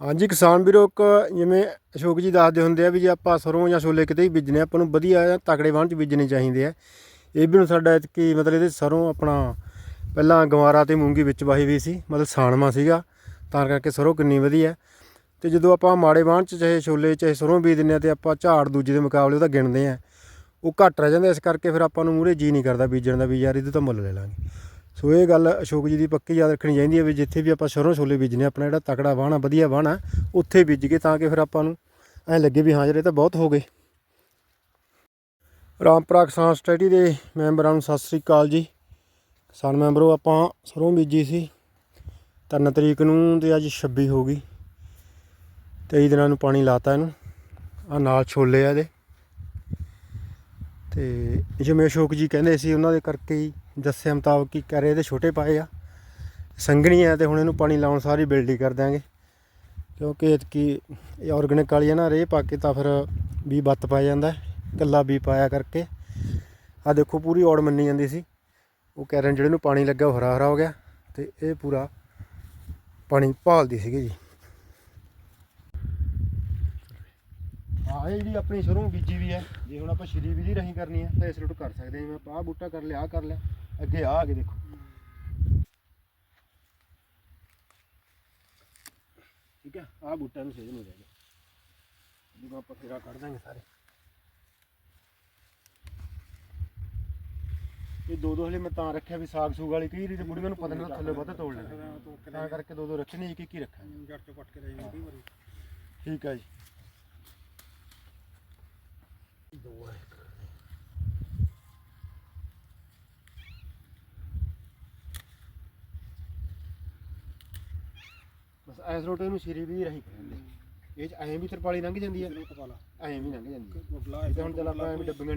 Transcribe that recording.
ਹਾਂਜੀ ਕਿਸਾਨ ਵੀਰੋ ਇੱਕ ਜਿਵੇਂ ਅਸ਼ੋਕ ਜੀ ਦੱਸਦੇ ਹੁੰਦੇ ਆ ਵੀ ਜੇ ਆਪਾਂ ਸਰੋਂ ਜਾਂ ਛੋਲੇ ਕਿਤੇ ਵੀ ਬੀਜਣੇ ਆ, ਆਪਾਂ ਨੂੰ ਵਧੀਆ ਜਾਂ ਤਕੜੇ ਵਾਹਣ ਚ ਬੀਜਣੇ ਚਾਹੀਦੇ ਆ। ਇਹ ਵੀ ਨੂੰ ਸਾਡਾ ਕੀ ਮਤਲਬ ਇਹਦੇ ਸਰੋਂ ਆਪਣਾ ਪਹਿਲਾਂ ਗਵਾਰਾ ਤੇ ਮੂੰਗੀ ਵਿੱਚ ਵਾਹੀ ਵੀ ਸੀ ਮਤਲਬ ਸਾਣਵਾ ਸੀਗਾ ਤਾਂ ਕਰਕੇ ਸਰੋਂ ਕਿੰਨੀ ਵਧੀਆ ਤੇ ਜਦੋਂ ਆਪਾਂ ਮਾੜੇ ਵਾਹਣ ਚ ਚਾਹੇ ਛੋਲੇ ਚਾਹੇ ਸਰੋਂ ਬੀਜ ਦਿੰਦੇ ਆ ਤੇ ਆਪਾਂ ਝਾੜ ਦੂਜੇ ਦੇ ਮੁਕਾਬਲੇ ਉਹਦਾ ਗਿਣਦੇ ਆ। ਉਹ ਘੱਟ ਰਹਿ ਜਾਂਦਾ ਇਸ ਕਰਕੇ ਫਿਰ ਆਪਾਂ ਨੂੰ ਮੂਰੇ ਜੀ ਨਹੀਂ ਕਰਦਾ ਬੀਜਣ ਦਾ ਵੀ ਯਾਰ ਇਹਦੇ ਤਾਂ ਮੁੱਲ ਲੈ ਲਾਂਗੇ। ਸੋ ਇਹ ਗੱਲ ਅਸ਼ੋਕ ਜੀ ਦੀ ਪੱਕੀ ਯਾਦ ਰੱਖਣੀ ਚਾਹੀਦੀ ਹੈ ਵੀ ਜਿੱਥੇ ਵੀ ਆਪਾਂ ਸਰੋਂ ਛੋਲੇ ਬੀਜਨੇ ਆਪਣਾ ਜਿਹੜਾ ਤਕੜਾ ਵਾਹਣਾ ਵਧੀਆ ਵਾਹਣਾ ਉੱਥੇ ਬੀਜ ਕੇ ਤਾਂ ਕਿ ਫਿਰ ਆਪਾਂ ਨੂੰ ਐ ਲੱਗੇ ਵੀ ਹਾਂ ਜਿਹੜੇ ਤਾਂ ਬਹੁਤ ਹੋ ਗਏ। ਰਾਮਪੁਰਾ ਕਿਸਾਨ ਸਟੱਡੀ ਦੇ ਮੈਂਬਰਾਂ ਨੂੰ ਸਤਿ ਸ੍ਰੀ ਅਕਾਲ ਜੀ। ਕਿਸਾਨ ਮੈਂਬਰੋ, ਆਪਾਂ ਸਰੋਂ ਬੀਜੀ ਸੀ। ਤਿੰਨ ਤਰੀਕ ਨੂੰ ਤੇ ਅੱਜ 26 ਹੋ ਗਈ। 23 ਦਿਨਾਂ ਨੂੰ ਪਾਣੀ ਲਾਤਾ ਇਹਨੂੰ। ਆ ਨਾਲ ਛੋਲੇ ਆ ਇਹਦੇ। ਤੇ ਜਿਵੇਂ ਅਸ਼ੋਕ ਜੀ ਕਹਿੰਦੇ ਸੀ, ਉਹਨਾਂ ਦੇ ਕਰਕੇ ਹੀ ਦੱਸੇ ਮੁਤਾਬਕ ਕੀ ਕਰੇ ਇਹਦੇ ਛੋਟੇ ਪਾਏ ਆ, ਸੰਘਣੀ ਆ ਤੇ ਹੁਣ ਇਹਨੂੰ ਪਾਣੀ ਲਾਉਣ ਸਾਰੀ ਬਿਲਡੀ ਕਰ ਦਿਆਂਗੇ। ਕਿਉਂਕਿ ਇਤਕੀ ਇਹ ਆਰਗੈਨਿਕ ਵਾਲੀ ਆ ਨਾ ਰੇ ਪਾ ਕੇ ਤਾਂ ਫਿਰ ਵੀ ਬੱਤ ਪਾ ਜਾਂਦਾ ਕੱਲਾ ਵੀ ਪਾਇਆ ਕਰਕੇ। ਆ ਦੇਖੋ ਪੂਰੀ ਔੜ ਮੰਨੀ ਜਾਂਦੀ ਸੀ। ਉਹ ਕੈਰਨ ਜਿਹੜੇ ਨੂੰ ਪਾਣੀ ਲੱਗਾ ਉਹ ਹਰਾ ਹਰਾ ਹੋ ਗਿਆ। ਤੇ ਇਹ ਪੂਰਾ ਪਾਣੀ ਭਾਲਦੀ ਸੀਗੀ ਜੀ। ਹਾਂ ਇਹ ਜਿਹੜੀ ਆਪਣੀ ਸਰੋਂ ਬੀਜੀ ਵੀ ਹੈ, ਜੇ ਹੁਣ ਆਪਾਂ ਸ਼੍ਰੀ ਵਿਧੀ ਰਹੀ ਕਰਨੀ ਹੈ, ਤਾਂ ਇਸ ਰੂਟ ਕਰ ਸਕਦੇ ਹਾਂ। ਜਿਵੇਂ ਆਪਾਂ ਆਹ ਬੂਟਾ ਕਰ ਲਿਆ, ਆਹ ਕਰ ਲਿਆ। ਅੱਗੇ ਆ ਅੱਗੇ ਦੇਖੋ। ਠੀਕ ਹੈ? ਆਹ ਬੂਟਾ ਨੂੰ ਸੇਧ ਨੂੰ ਜਾਏਗਾ। ਜਦੋਂ ਆਪਾਂ ਫੇਰਾ ਕੱਢ ਦਾਂਗੇ ਸਾਰੇ। ਇਹ ਦੋ ਦੋ ਹਲੇ ਮੈਂ ਤਾਂ ਰੱਖਿਆ ਵੀ ਸਾਗ ਸੂਗ ਵਾਲੀ ਕਈ ਰੀ ਤੇ ਬੁੜੀਆਂ ਨੂੰ ਪਤਾ ਨਹੀਂ ਥੱਲੇ ਵੱਧ ਤੋੜ ਲੈਣਾ ਤਾਂ ਕਰਕੇ ਦੋ ਦੋ ਰੱਖੇ ਨੇ ਇੱਕ ਇੱਕ ਹੀ ਰੱਖਿਆ ਜੜ ਚੋਂ ਪੱਟ ਕੇ ਲੈ ਜਾਂਦੀ ਵਾਰੀ। ਠੀਕ ਹੈ ਜੀ। ਬਸ ਐਸ ਰੋਟੇ ਨੂੰ ਸ਼੍ਰੀ ਵੀ ਰਹੀ ਕਰਦੇ ਇਹ ਚ ਐਂ ਵੀ ਤਰਪਾਲੀ ਲੰਘ ਜਾਂਦੀ ਹੈ ਐਂ ਵੀ ਲੰਘ ਜਾਂਦੀ ਹੈ ਤਾਂ ਹੁਣ ਚੱਲ ਆਪਾਂ ਐਵੇਂ ਡੱਬੀਆਂ